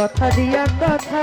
কথা দিয়া কথা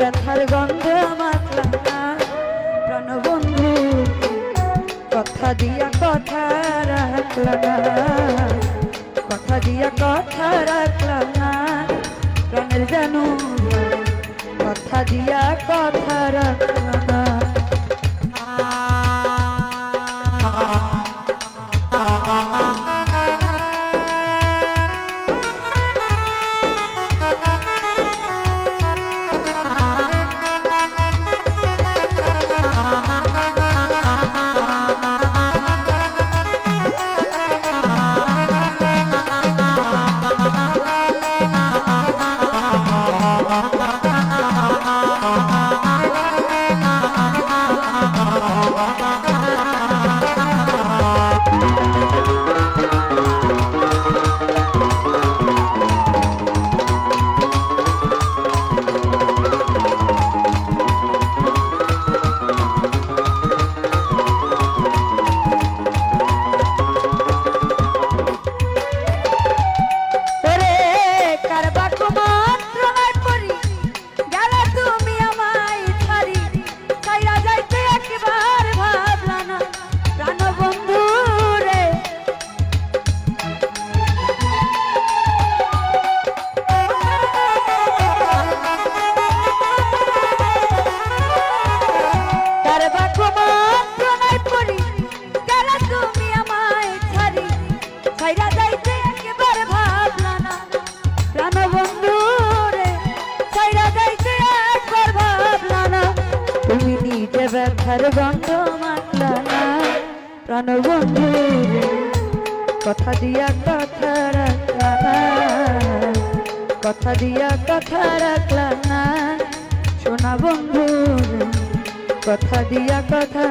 ব্যথার গন্ধ আমার প্রাণবন্ধু, কথা দিয়া কথা রাখল কথা দিয়া কথা রাখল না। প্রাণের জানু কথা দিয়া কথা রাখল ব্যথার গন্ধ মাখলা না। প্রাণ বন্ধু, কথা দিয়া কথা রাখলা না। কথা দিয়া কথা রাখলা না। শোনা বন্ধু, কথা দিয়া কথা